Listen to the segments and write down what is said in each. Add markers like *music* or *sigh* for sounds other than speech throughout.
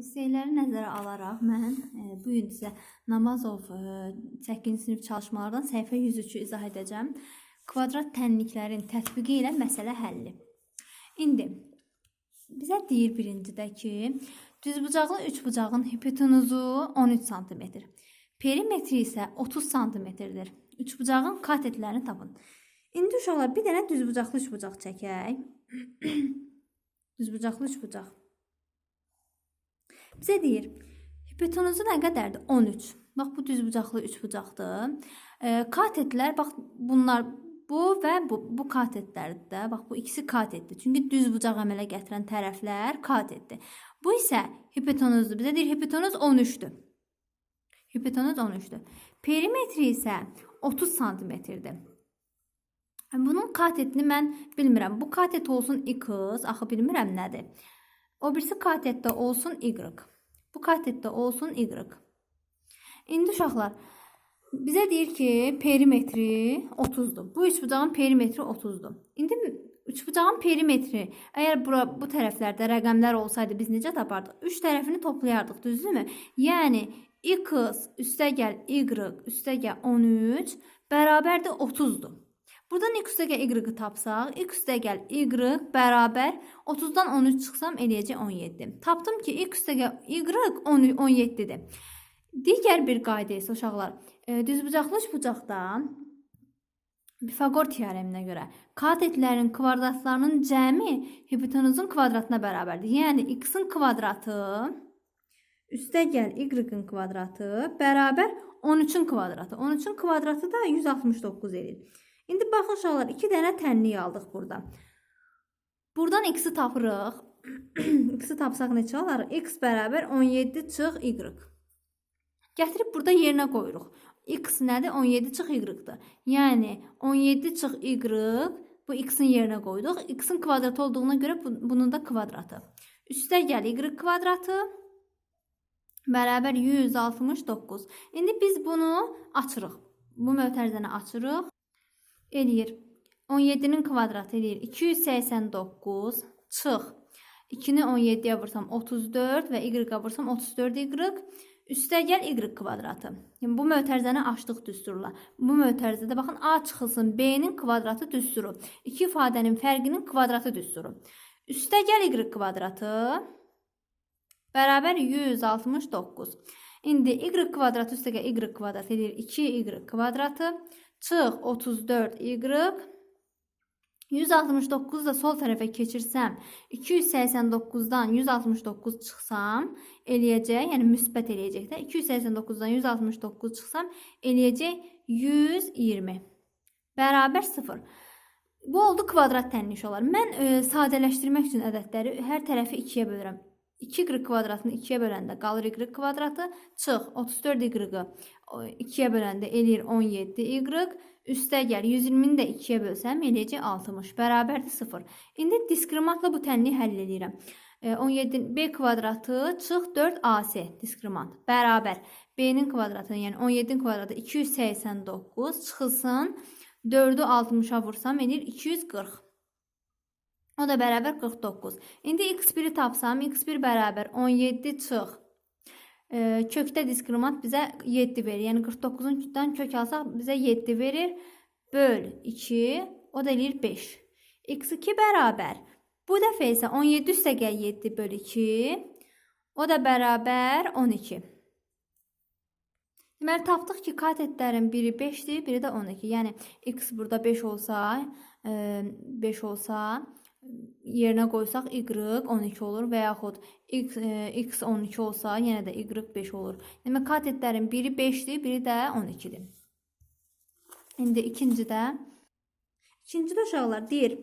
İstəkləri nəzərə alaraq mən e, bu gün sizə Namazov e, 8-ci sinif çalışmalardan səhifə 103-ü izah edəcəm. Kvadrat tənliklərin tətbiqi ilə məsələ həlli. İndi bizə deyir birincidə ki, düzbucaqlı üçbucağın hipotenuzu 13 sm. Perimetri isə 30 sm-dir. Üçbucağın katetlərini tapın. İndi uşaqlar bir dənə düzbucaqlı üçbucaq çəkək. *clears throat* düzbucaqlı üçbucaq. Bizə deyir, hipotenuzu nə qədərdir? 13. Bax bu düzbucaqlı üçbucaqdır. E, katetlər bax bunlar bu və bu bu katetlərdir də. Bax bu ikisi katetdir. Çünki düzbucaq əmələ gətirən tərəflər katetdir. Bu isə hipotenuzdur. Bizə deyir hipotenuz 13-dür. Hipotenuz 13-dür. Perimetri isə 30 sm-dir. Bunun katetini mən bilmirəm. Bu katet olsun x, axı bilmirəm nədir. O birisi katetdə olsun y. Bu katetdə olsun y. İndi uşaqlar bizə deyir ki, perimetri 30-dur. Bu üçbucağın perimetri 30-dur. İndi üçbucağın perimetri əgər bura bu tərəflərdə rəqəmlər olsaydı biz necə tapardıq? 3 tərəfini toplayardıq, düzdürmü? Yəni x üstəgəl y üstəgəl 13 bərabərdir 30-dur. Buradan x üstəgəl y-i tapsaq, x üstəgəl y bərabər 30-dan 13 çıxsam eləyəcək 17. Tapdım ki, x üstəgəl y 17-dir. Digər bir qayda isə uşaqlar, e, düzbucaqlı üçbucaqda Pifagor teoreminə görə katetlərin kvadratlarının cəmi hipotenuzun kvadratına bərabərdir. Yəni x-in kvadratı üstəgəl y-in kvadratı bərabər 13-ün kvadratı. 13-ün kvadratı da 169 edir. İndi baxın uşaqlar, 2 dənə tənlik aldıq burada. Buradan x-i tapırıq. *clears throat* x-i tapsaq neçə alarıq? x bərabər 17 çıx y. Gətirib burada yerinə qoyuruq. x nədir? 17 çıx y-dir. Yəni 17 çıx y bu x-in yerinə qoyduq. x-in kvadratı olduğuna görə bunun da kvadratı. Üstə gəl y kvadratı bərabər 169. İndi biz bunu açırıq. Bu mötərizəni açırıq eləyir. 17-nin kvadratı eləyir 289 çıx. 2-ni 17-yə vursam 34 və y-ə vursam 34y üstəgəl y kvadratı. Yəni bu mötərizəni açdıq düsturla. Bu mötərizədə baxın A çıxılsın B-nin kvadratı düsturu. İki ifadənin fərqinin kvadratı düsturu. Üstəgəl y kvadratı bərabər 169. İndi y kvadratı üstəgəl y kvadratı eləyir 2y kvadratı çıx 34 y 169 da sol tərəfə keçirsəm 289-dan 169 çıxsam eləyəcək, yəni müsbət eləyəcək də 289-dan 169 çıxsam eləyəcək 120 bərabər 0. Bu oldu kvadrat tənliş olar. Mən e, sadələşdirmək üçün ədədləri hər tərəfi 2-yə bölürəm. 2y kvadratını 2-yə böləndə qalır y kvadratı. Çıx 34y 2-yə böləndə eləyir 17y. Üstə gəl 120-ni də 2-yə bölsəm eləyəcək 60. Bərabərdir 0. İndi diskriminantla bu tənliyi həll edirəm. 17 b kvadratı çıx 4ac diskriminant bərabər b-nin kvadratı, yəni 17-nin kvadratı 289 çıxılsın 4-ü 60-a vursam eləyir 240. O da bərabər 49. İndi x1-i tapsam, x1 bərabər 17 çıx. E, kökdə diskriminant bizə 7 verir. Yəni 49-dan kök alsaq bizə 7 verir. Böl 2, o da eləyir 5. x2 bərabər. Bu dəfə isə 17 üstə gəl 7 böl 2. O da bərabər 12. Deməli tapdıq ki, katetlərin biri 5-dir, biri də 12. Yəni x burada 5 olsa, 5 olsa, yerinə qoysaq y 12 olur və yaxud x, e, x 12 olsa, yenə də y 5 olur. Demək katetlərin biri 5-dir, biri də 12-dir. İndi ikincidə ikincidə uşaqlar deyir,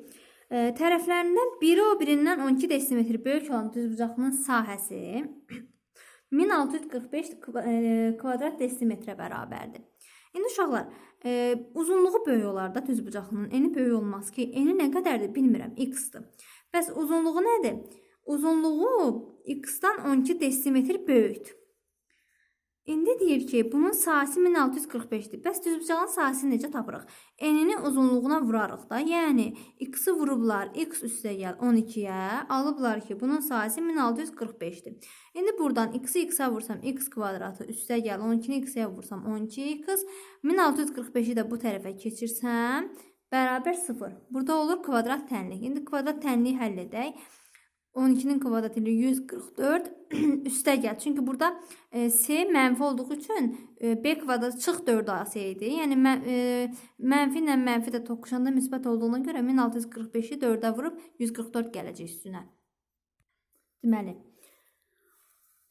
e, tərəflərindən biri o birindən 12 desimetr böyük olan düzbucağının sahəsi *clears throat* 1645 e, kvadrat desimetrə bərabərdir. İndi uşaqlar, e, uzunluğu böyük olar da düzbucaqlının. Eni böyük olmaz ki, eni nə qədərdir bilmirəm, x-dir. Bəs uzunluğu nədir? Uzunluğu x-dan 12 desimetr böyükdür. İndi deyir ki, bunun sahəsi 1645-dir. Bəs düzbucağın sahəsini necə tapırıq? Enini uzunluğuna vurarıq da. Yəni x-i vurublar x üstə gəl 12-yə. Alıblar ki, bunun sahəsi 1645-dir. İndi buradan x-i x-ə vursam x kvadratı üstə gəl 12-ni x-ə vursam 12x 1645-i də bu tərəfə keçirsəm bərabər 0. Burada olur kvadrat tənlik. İndi kvadrat tənliyi həll edək. 12'nin kvadratı ile *clears throat* 144 üste gel. Çünkü burada e, S mənfi olduğu için e, B kvadratı çıx 4 AC idi. Yəni e, mənfi ilə mənfi də toqquşanda müsbət olduğuna görə 1645-i 4-ə vurub 144 gələcək üstünə. Deməli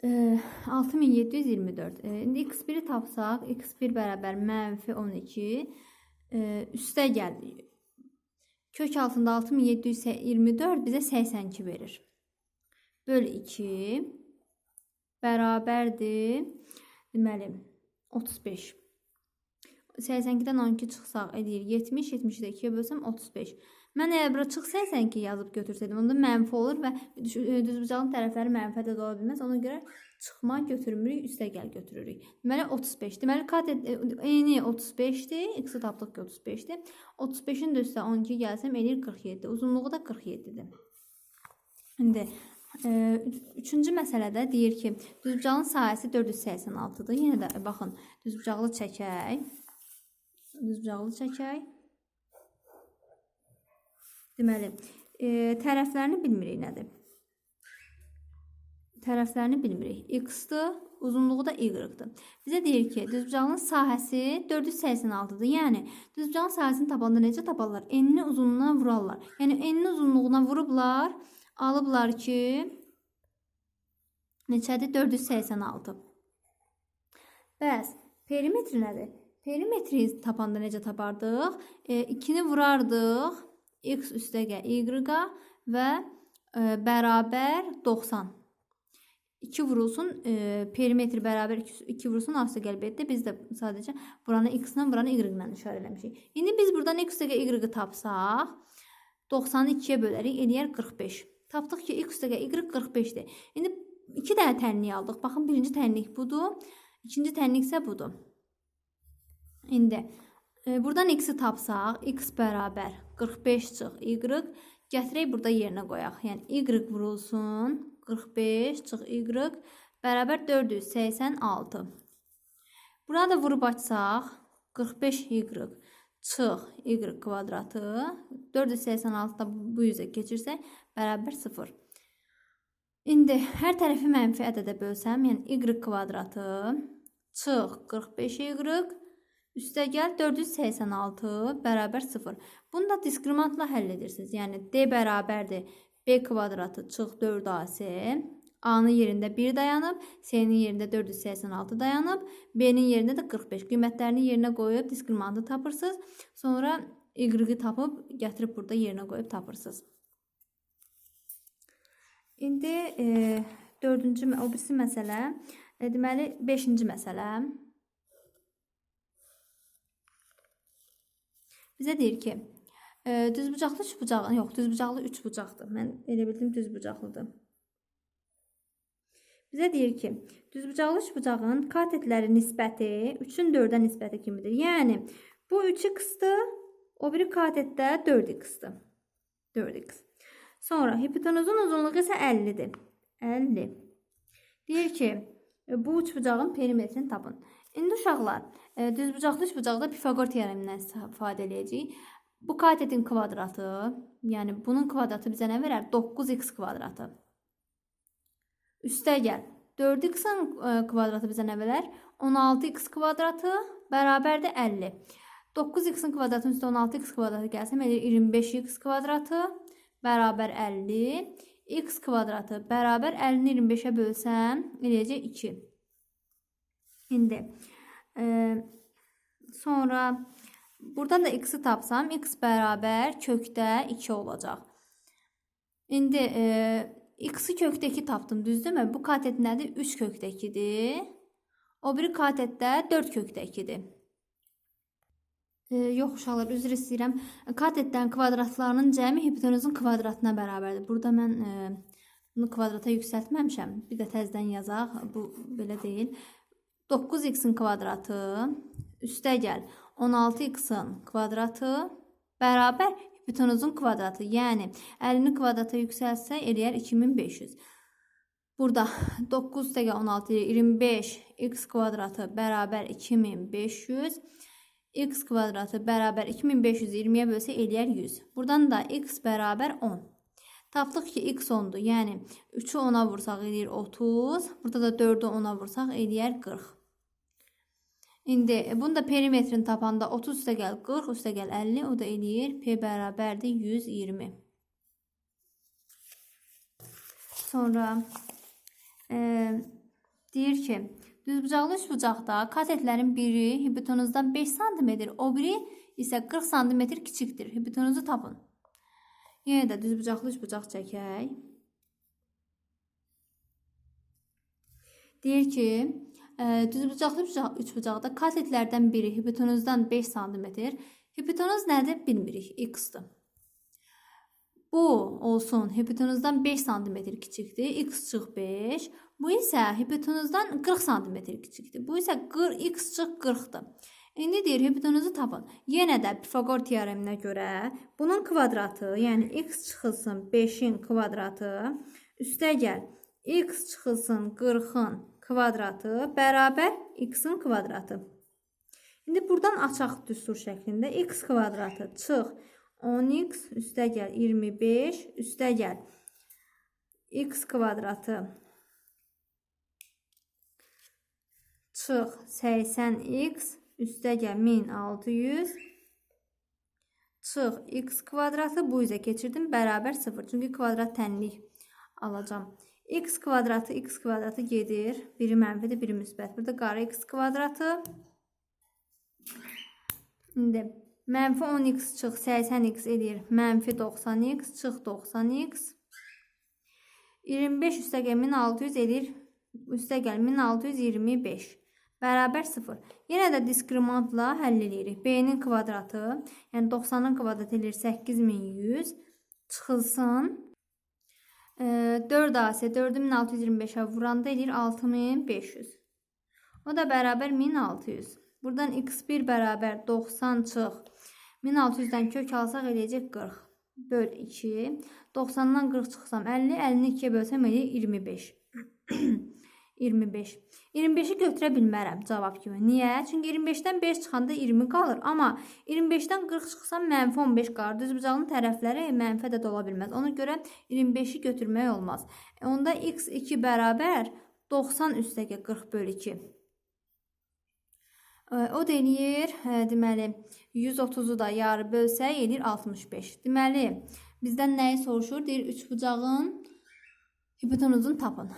e, 6724. E, indi x1-i tapsaq, x1 bərabər mənfi 12 e, üstə gəl. Kök altında 6724 bizə 82 verir. Böl 2 bərabərdir. Deməli 35. 82-dən 12 çıxsaq edir 70, 70-i də 2-yə bölsəm 35. Mən əgər bura çıx 82 yazıb götürsəydim, onda mənfi olur və düzbucağın tərəfləri mənfi də ola bilməz. Ona görə çıxma götürmürük, üstə gəl götürürük. Deməli 35. Deməli kat eyni 35-dir, x-i tapdıq ki 35-dir. 35-in də üstə 12 gəlsəm edir 47. Uzunluğu da 47-dir. İndi e, üçüncü məsələdə deyir ki, düzbucağın sahəsi 486-dır. Yenə də baxın, düzbucaqlı çəkək. Düzbucaqlı çəkək. Deməli, e, tərəflərini bilmirik nədir? Tərəflərini bilmirik. X-dır, uzunluğu da Y-dır. Bizə deyir ki, düzbucağın sahəsi 486-dır. Yəni, düzbucağın sahəsini tapanda necə taparlar? Enini uzunluğuna vurarlar. Yəni, enini uzunluğuna vurublar, alıblar ki, neçədir? 486. Bəs, perimetr nədir? Perimetri tapanda necə tapardıq? E, 2-ni vurardıq x üstə gəl y-a və e, bərabər 90. 2 vurulsun, e, perimetr bərabər 2 vurulsun aslı qəlbətdə biz də sadəcə buranı x-la, buranı y-la işarə eləmişik. İndi biz buradan x üstə y-i tapsaq, 90-ı 2-yə bölərik, eləyər 45. Tapdıq ki, x üstə y 45-dir. İndi 2 dənə tənlik aldıq. Baxın, birinci tənlik budur, ikinci tənlik isə budur. İndi e, buradan x-i tapsaq, x bərabər 45 çıx y, gətirək burada yerinə qoyaq. Yəni y vurulsun, 45 çıx y bərabər 486. Burada da vurub açsaq, 45 y çıx y kvadratı 486 da bu yüzə keçirsək bərabər 0. İndi hər tərəfi mənfi ədədə bölsəm, yəni y kvadratı çıx 45 y Üstə gəl 486 bərabər 0. Bunu da diskriminantla həll edirsiniz. Yəni D bərabərdir B kvadratı çıx 4AC. A-nın yerində 1 dayanıb, C-nin yerində 486 dayanıb, B-nin yerində də 45. Qiymətlərini yerinə qoyub diskriminantı tapırsınız. Sonra Y-i tapıb gətirib burada yerinə qoyub tapırsınız. İndi e, 4-cü o birisi məsələ, e, deməli 5-ci məsələ. Bizə deyir ki, e, düzbucaqlı üç bucaq, yox, düzbucaqlı üç bucaqdır. Mən elə bildim düzbucaqlıdır. Bizə deyir ki, düzbucaqlı üç bucağın katetləri nisbəti 3-ün 4-ə nisbəti kimidir. Yəni, bu 3x-dır, o biri katetdə 4x-dır. 4x. Sonra hipotenuzun uzunluğu isə 50-dir. 50. Deyir ki, bu üç bucağın perimetrini tapın. İndi uşaqlar, e, düzbucaqlı üçbucaqda Pifaqor teoremindən istifadə edəcəyik. Bu katetin kvadratı, yəni bunun kvadratı bizə nə verər? 9x kvadratı. Üstə gəl. 4x-in e, kvadratı bizə nə verər? 16x kvadratı bərabərdir 50. 9x-in kvadratının üstə 16x kvadratı gəlsəm, edir 25x kvadratı bərabər 50. x kvadratı bərabər 50-ni 25-ə bölsəm, eləyəcək 2. İndi e, sonra buradan da x'i tapsam x bərabər kökdə 2 olacaq. İndi e, x-i kökdə 2 tapdım, düzdürmü? Bu katet nədir? 3 kökdə 2-dir. O biri katətdə 4 kökdə 2-dir. E, yox uşaqlar, üzr istəyirəm. Katetlərin kvadratlarının cəmi hipotenuzun kvadratına bərabərdir. Burada mən e, bunu kvadrata yüksəltməmişəm. Bir də təzədən yazaq. Bu belə deyil. 9x-in kvadratı üstə gəl 16x-in kvadratı bərabər hipotenuzun kvadratı. Yəni 50-ni kvadrata yüksəlsə eləyər 2500. Burada 9 üstə gəl 16 25 x kvadratı bərabər 2500 x kvadratı bərabər 2520-yə bölsə eləyər 100. Buradan da x bərabər 10. Tapdıq ki, x 10-dur. Yəni 3-ü 10-a vursaq eləyir 30. Burada da 4-ü 10-a vursaq eləyər 40. İndi e, bunu da perimetrini tapanda 30 üstə gəl 40, üstə gəl 50, o da eləyir p bərabərdir 120. Sonra e, deyir ki, düzbucaqlı üçbucaqda katetlərin biri hipotenuzdan 5 sm, o biri isə 40 sm kiçikdir. Hipotenuzu tapın. Yenə də düzbucaqlı üçbucaq çəkək. Deyir ki, e, düzbucaqlı üçbucaq- üçbucaqda katetlərdən biri hipotenuzdan 5 sm. Hipotenuz nədir? Bilmirik. X-dır. Bu olsun hipotenuzdan 5 sm kiçikdir. X çıx 5. Bu isə hipotenuzdan 40 sm kiçikdir. Bu isə 40 x çıx 40-dır. İndi deyir hipotenuzu tapın. Yenə də Pifagor teoreminə görə bunun kvadratı, yəni x çıxılsın 5-in kvadratı üstə gəl x çıxılsın 40-ın kvadratı bərabər x-in kvadratı. İndi buradan açaq düstur şəklində. X kvadratı çıx. 10x üstə gəl. 25 üstə gəl. X kvadratı çıx. 80x üstə gəl. 1600 çıx. x kvadratı bu üzə keçirdim. Bərabər 0. Çünki kvadrat tənlik alacağam. X kvadratı x kvadratı gedir. Biri mənfidir, biri müsbət. Burada qara x kvadratı. İndi mənfi 10x çıx 80x eləyir. Mənfi 90x çıx 90x. 25 üstə gəl 1600 eləyir. Üstə gəl 1625. Bərabər 0. Yenə də diskriminantla həll edirik. B-nin kvadratı, yəni 90-ın kvadratı eləyir 8100 çıxılsın. E, 4 A isə 4-ü 1625-ə vuranda eləyir 6500. O da bərabər 1600. Buradan x1 bərabər 90 çıx. 1600-dən kök alsaq eləyəcək 40. Böl 2. 90-dan 40 çıxsam 50, 50-ni 2-yə bölsəm eləyir 25. *clears throat* 25. 25-i götürə bilmərəm cavab kimi. Niyə? Çünki 25-dən 5 çıxanda 20 qalır. Amma 25-dən 40 çıxsam mənfi 15 qalır. Düzbucağın tərəfləri mənfi də ola bilməz. Ona görə 25-i götürmək olmaz. E, onda x2 bərabər 90 üstəgə 40 bölü 2. E, O da eləyir, e, deməli, 130-u da yarı bölsək eləyir 65. Deməli, bizdən nəyi soruşur? Deyir, üçbucağın hipotenuzunu tapın.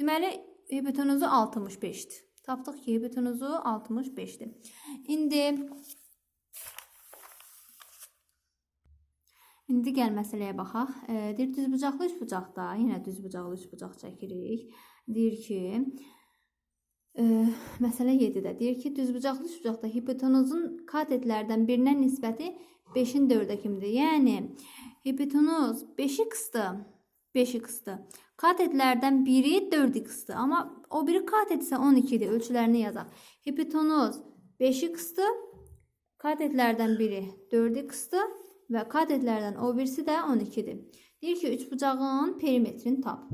Deməli, hipotenuzu 65-dir. Tapdıq ki, hipotenuzu 65-dir. İndi İndi gəl məsələyə baxaq. E, deyir düzbucaqlı üçbucaqda, yenə düzbucaqlı üçbucaq çəkirik. Deyir ki, e, məsələ 7-də deyir ki, düzbucaqlı üçbucaqda hipotenuzun katetlərdən birinə nisbəti 5-in 4-ə kimdir? Yəni hipotenuz 5x-dır. 5x-dır. Katetlərdən biri 4x-dır. Amma o biri katet isə 12-dir. Ölçülərini yazaq. Hipotenuz 5x-dır. Katetlərdən biri 4x-dır və katetlərdən o birisi də 12-dir. Deyir ki, üçbucağın perimetrini tap.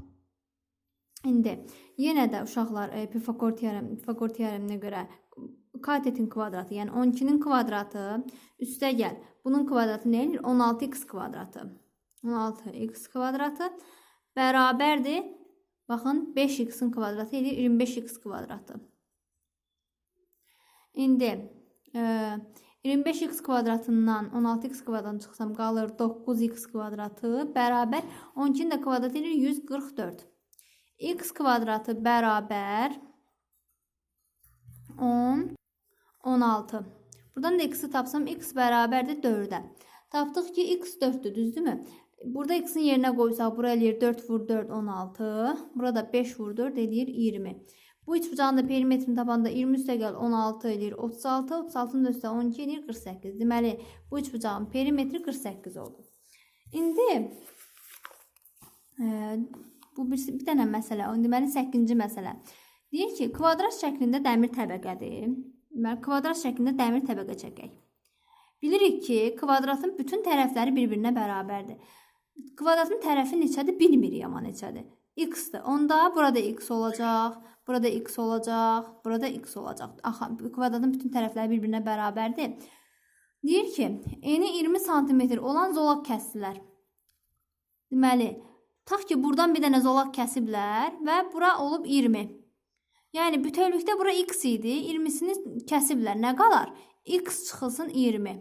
İndi yenə də uşaqlar e, Pifagor teorem, Pifagor teoreminə görə katetin kvadratı, yəni 12-nin kvadratı üstə gəl. Bunun kvadratı nə edir? 16x kvadratı. 16x kvadratı bərabərdir. Baxın 5x-in kvadratı edir 25x kvadratı. İndi e, 25x kvadratından 16x kvadratını çıxsam qalır 9x kvadratı bərabər 12-nin də kvadratı edir 144. x kvadratı bərabər 10 16. Buradan da x-i tapsam x bərabərdir 4-ə. Tapdıq ki x 4-dür, düzdürmü? Burada x-in yerinə qoysaq bura eləyir 4 vur 4 16. Burada 5 vur 4 eləyir 20. Bu üçbucağın da perimetrini tapanda 20 üstə gəl 16 eləyir 36. 36-nın da üstə 12 eləyir 48. Deməli bu üçbucağın perimetri 48 oldu. İndi e, bu bir, bir dənə məsələ. Deməli 8-ci məsələ. Deyir ki, kvadrat şəklində dəmir təbəqədir. Deməli, kvadrat şəklində dəmir təbəqə çəkək. Bilirik ki, kvadratın bütün tərəfləri bir-birinə bərabərdir. Kvadratın tərəfi neçədir? Bilmirik amma neçədir. X-dir. Onda burada x olacaq, burada x olacaq, burada x olacaq. Axı kvadratın bütün tərəfləri bir-birinə bərabərdir. Deyir ki, eni 20 sm olan zolaq kəsdilər. Deməli, tax ki, buradan bir dənə zolaq kəsiblər və bura olub 20. Yəni bütövlükdə bura x idi, 20-sini kəsiblər. Nə qalar? x çıxılsın 20.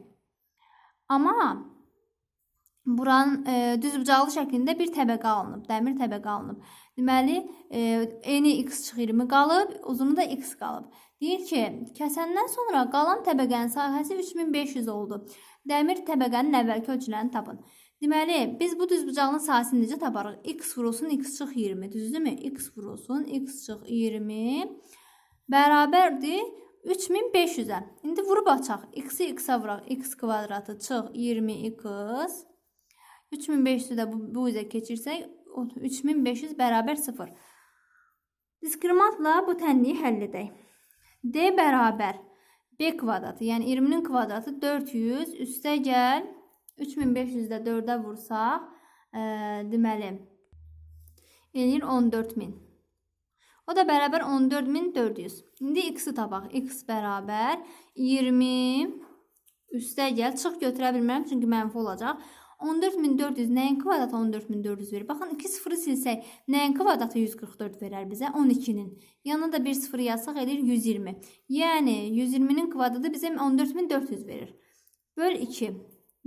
Amma buranın e, düzbucaqlı şəklində bir təbəqə alınıb, dəmir təbəqə alınıb. Deməli, e, eni x çıx 20 qalıb, uzunu da x qalıb. Deyir ki, kəsəndən sonra qalan təbəqənin sahəsi 3500 oldu. Dəmir təbəqənin əvvəlki ölçülərini tapın. Deməli, biz bu düzbucaqlının sahəsini necə taparıq? x vurulsun x çıx 20, düzdürmü? x vurulsun x çıx 20 bərabərdir 3500-ə. İndi vurub açaq. x-i x-ə vuraq. x kvadratı çıx 20x 3500-ü də bu, bu üzə keçirsək, o 3500 bərabər 0. Diskriminantla bu tənliyi həll edək. D bərabər B kvadratı, yəni 20-nin kvadratı 400, üstə gəl 3500 də 4-ə vursaq, ə, deməli, eləyir 14000. O da bərabər 14400. İndi x-i tapaq. x bərabər 20 üstə gəl. Çıx götürə bilmərəm çünki mənfi olacaq. 14400 nəyin kvadratı 14400 verir? Baxın 2 sıfırı silsək nəyin kvadratı 144 verər bizə? 12-nin. Yanına da 1 sıfır yazsaq edir 120. Yəni 120-nin kvadratı bizə 14400 verir. Böl 2.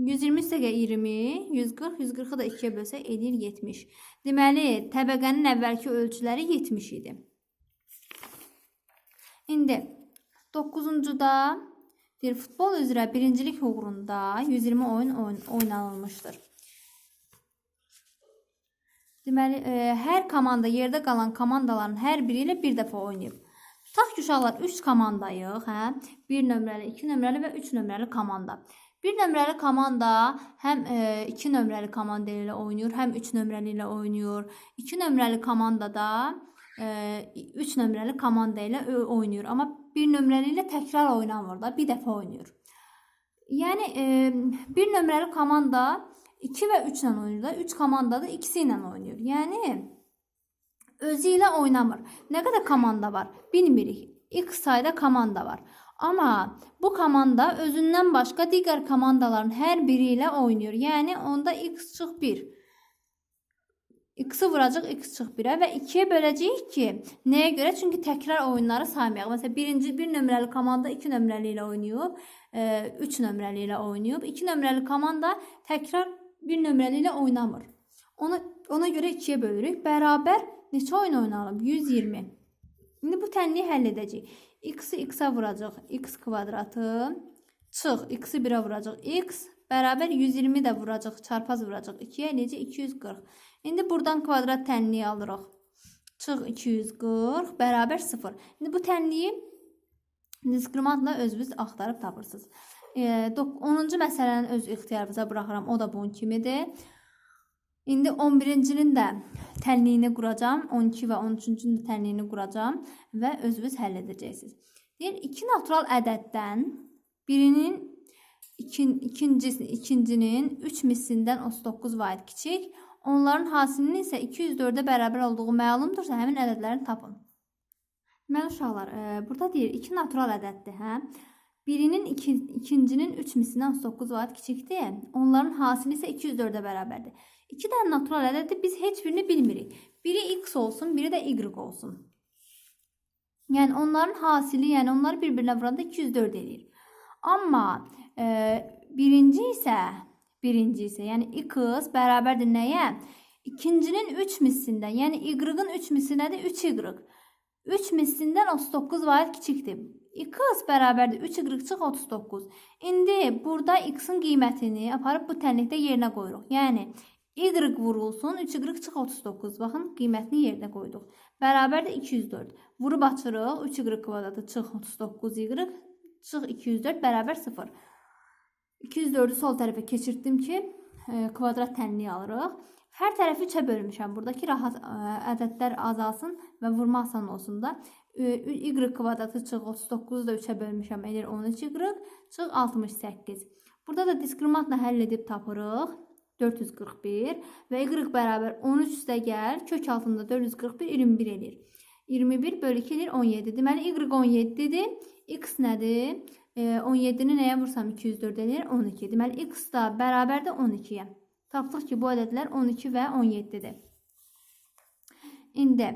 120 üstə gəl 20, 140, 140-ı da 2-yə bölsək edir 70. Deməli, təbəqənin əvvəlki ölçüləri 70 idi. İndi 9-da bir futbol üzrə birincilik uğrunda 120 oyun oynanılmışdır. Deməli, e, hər komanda yerdə qalan komandaların hər biri ilə bir dəfə oynayıb. Tutaq ki, uşaqlar 3 komandayıq, hə? 1 nömrəli, 2 nömrəli və 3 nömrəli komanda. 1 nömrəli komanda həm 2 nömrəli komanda ilə oynayır, həm 3 nömrəli ilə oynayır. 2 nömrəli komandada 3 nömrəli komanda ilə oynayır. Amma 1 nömrəli ilə təkrar oynamır da, bir dəfə oynayır. Yəni e, 1 nömrəli komanda 2 və 3 ilə oynayır da, 3 komanda da ikisi ilə oynayır. Yəni özü ilə oynamır. Nə qədər komanda var? Bilmirik. X sayda komanda var. Amma bu komanda özündən başqa digər komandaların hər biri ilə oynayır. Yəni onda x çıx 1. X-i vuracaq x çıx 1-ə və 2-yə böləcəyik ki, nəyə görə? Çünki təkrar oyunları saymayaq. Məsələn, birinci 1 nömrəli komanda 2 nömrəli ilə oynayıb, 3 nömrəli ilə oynayıb. 2 nömrəli komanda təkrar 1 nömrəli ilə oynamır. Ona ona görə 2-yə bölürük. Bərabər neçə oyun oynanıb? 120. İndi bu tənliyi həll edəcəyik. X-i x-ə vuracaq. x kvadratı çıx. X-i 1-ə vuracaq. x bərabər 120 də vuracaq. Çarpaz vuracaq. 2-yə necə? 240. İndi buradan kvadrat tənliyi alırıq. Çıx 240 bərabər 0. İndi bu tənliyi diskriminantla özünüz axtarıb tapırsınız. E, 10-cu məsələni öz ixtiyarınıza buraxıram. O da bunun kimidir. İndi 11-cinin də tənliyini quracağam. 12 və 13-cünün də tənliyini quracağam və özünüz həll edəcəksiniz. Deyir, iki natural ədəddən birinin ikin, ikincisi, ikincinin 3 mislisindən 39 vahid kiçik, onların hasilinin isə 204-ə bərabər olduğu məlumdursa, həmin ədədlərini tapın. Deməli uşaqlar, e, burada deyir, iki natural ədəddir, hə? Birinin iki, ikincinin 3 mislisindən 39 vahid kiçikdir. Onların hasili isə 204-ə bərabərdir. İki dənə natural ədəddir, biz heç birini bilmirik. Biri x olsun, biri də y olsun. Yəni onların hasili, yəni onları bir-birinə vuranda 204 eləyir. Amma e, birinci isə, birinci isə, yəni x bərabərdir nəyə? İkincinin 3 mislisindən, yəni y-ın 3 misli nədir? 3y. 3 mislindən 39 vahid kiçikdir. x bərabərdir 3y çıx 39. İndi burada x-in qiymətini aparıb bu tənlikdə yerinə qoyuruq. Yəni y vurulsun 3y çıx 39. Baxın qiymətini yerinə qoyduq. Bərabərdir 204. Vurub açırıq 3y kvadratı çıx 39y çıx 204 bərabər 0. 204-ü sol tərəfə keçirtdim ki, e, kvadrat tənliyi alırıq. Hər tərəfi 3-ə bölmüşəm. Buradakı rahat ə, ədədlər azalsın və vurma asan olsun da. e, y kvadratı çıx 39-u da 3-ə bölmüşəm, edir 13y, çıx 68. Burada da diskriminantla həll edib tapırıq. 441 və y bərabər 13 üstə gəl, kök altında 441 21 edir. 21 bölü 2 edir 17. Deməli y 17-dir. X nədir? E, 17-ni nəyə vursam 204 edir 12. Deməli x da bərabərdir 12-yə. Tapdıq ki, bu ədədlər 12 və 17-dir. İndi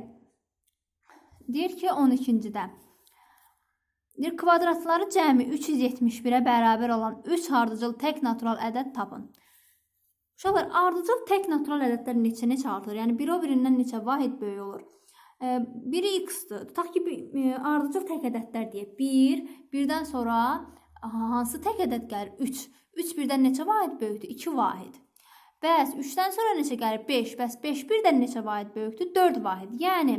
deyir ki 12-cidə Deyir kvadratları cəmi 371-ə bərabər olan 3 ardıcıl tək natural ədəd tapın. Uşaqlar, ardıcıl tək natural ədədlər neçə neçə artır? Yəni biri o birindən neçə vahid böyük olur? E, biri x-dır. Tutaq ki, ardıcıl tək ədədlər deyək. 1, birdən sonra aha, hansı tək ədəd gəlir? 3. 3 birdən neçə vahid böyükdür? 2 vahid. Bəs 3-dən sonra neçə gəlir? 5. Bəs 5 birdən neçə vahid böyükdür? 4 vahid. Yəni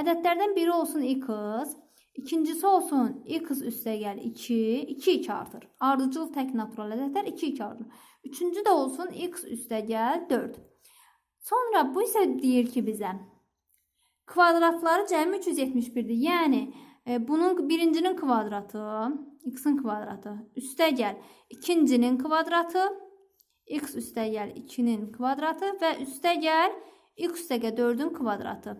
ədədlərdən biri olsun x, ikincisi olsun x üstəgəl 2, 2 2 artır. Ardıcıl tək natural ədədlər 2 2 artır. Üçüncü də olsun x üstəgəl 4. Sonra bu isə deyir ki bizə kvadratları cəmi 371-dir. Yəni e, bunun birincinin kvadratı, x-in kvadratı üstəgəl ikincinin kvadratı, x üstəgəl 2-nin kvadratı və üstəgəl x üstəgəl 4-ün kvadratı.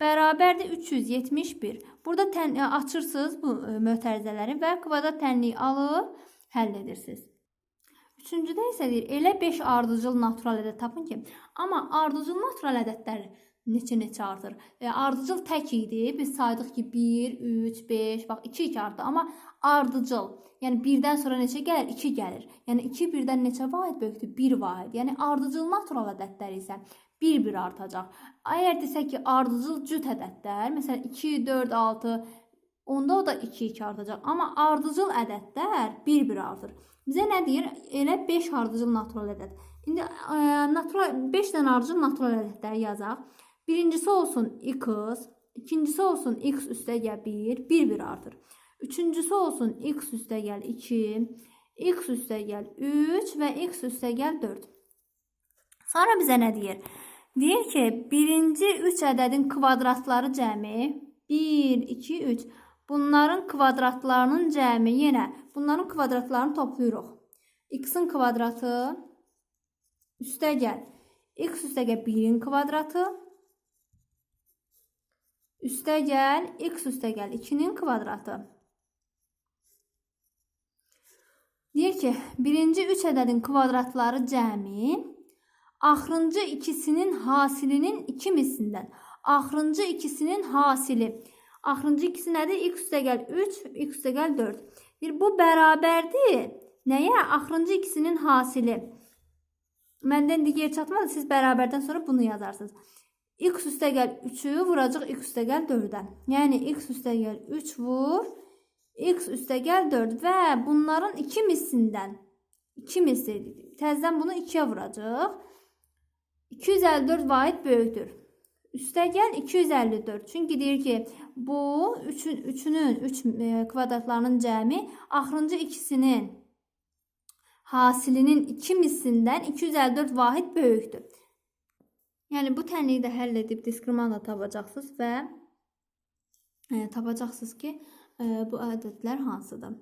Bərabərdir 371. Burada tən, ə, açırsınız bu ə, mötərizələri və kvadrat tənliyi alıb həll edirsiniz. Üçüncüdə isə deyir, elə 5 ardıcıl natural ədəd tapın ki, amma ardıcıl natural ədədlər neçə-neçə artır. E, ardıcıl tək idi. Biz saydıq ki 1, 3, 5, bax 2 2 artdı. Amma ardıcıl, yəni 1-dən sonra neçə gəlir? 2 gəlir. Yəni 2 birdən neçə vahid böyükdür? 1 vahid. Yəni ardıcıl natural ədədlər isə 1-1 artacaq. Əgər desək ki, ardıcıl cüt ədədlər, məsələn 2, 4, 6, onda o da 2 2 artacaq. Amma ardıcıl ədədlər 1-1 artır. Bizə nə deyir? Elə 5 ardıcıl natural ədəd. İndi ə, natural 5 dənə ardıcıl natural ədədləri yazaq. Birincisi olsun x, ikincisi olsun x üstəgəl 1, 1 1 artır. Üçüncüsü olsun x üstəgəl 2, x üstəgəl 3 və x üstəgəl 4. Sonra bizə nə deyir? Deyir ki, birinci 3 ədədin kvadratları cəmi 1, 2, 3. Bunların kvadratlarının cəmi yenə bunların kvadratlarını toplayırıq. x-in kvadratı üstəgəl x üstəgəl 1-in kvadratı üstəgəl x üstəgəl 2-nin kvadratı. Deyir ki, birinci 3 ədədin kvadratları cəmi axırıncı ikisinin hasilinin 2 mislindən. Axırıncı ikisinin hasili. Axırıncı ikisi nədir? x üstəgəl 3, x üstəgəl 4. Bir bu bərabərdir. Nəyə? Axırıncı ikisinin hasili. Məndən yer çatmadı. Siz bərabərdən sonra bunu yazarsınız. X üstəgəl 3-ü vuracaq x üstəgəl 4-dən. Yəni x üstəgəl 3 vur x üstəgəl 4 və bunların 2 mislindən 2 misli təzədən bunu 2-yə vuracaq. 254 vahid böyükdür. Üstəgəl 254. Çünki deyir ki, bu 3-ün 3-ünün 3 e, kvadratlarının cəmi axırıncı ikisinin hasilinin 2 mislindən 254 vahid böyükdür. Yəni bu tənliyi də həll edib diskriminantla tapacaqsınız və e, tapacaqsınız ki, e, bu ədədlər hansıdır.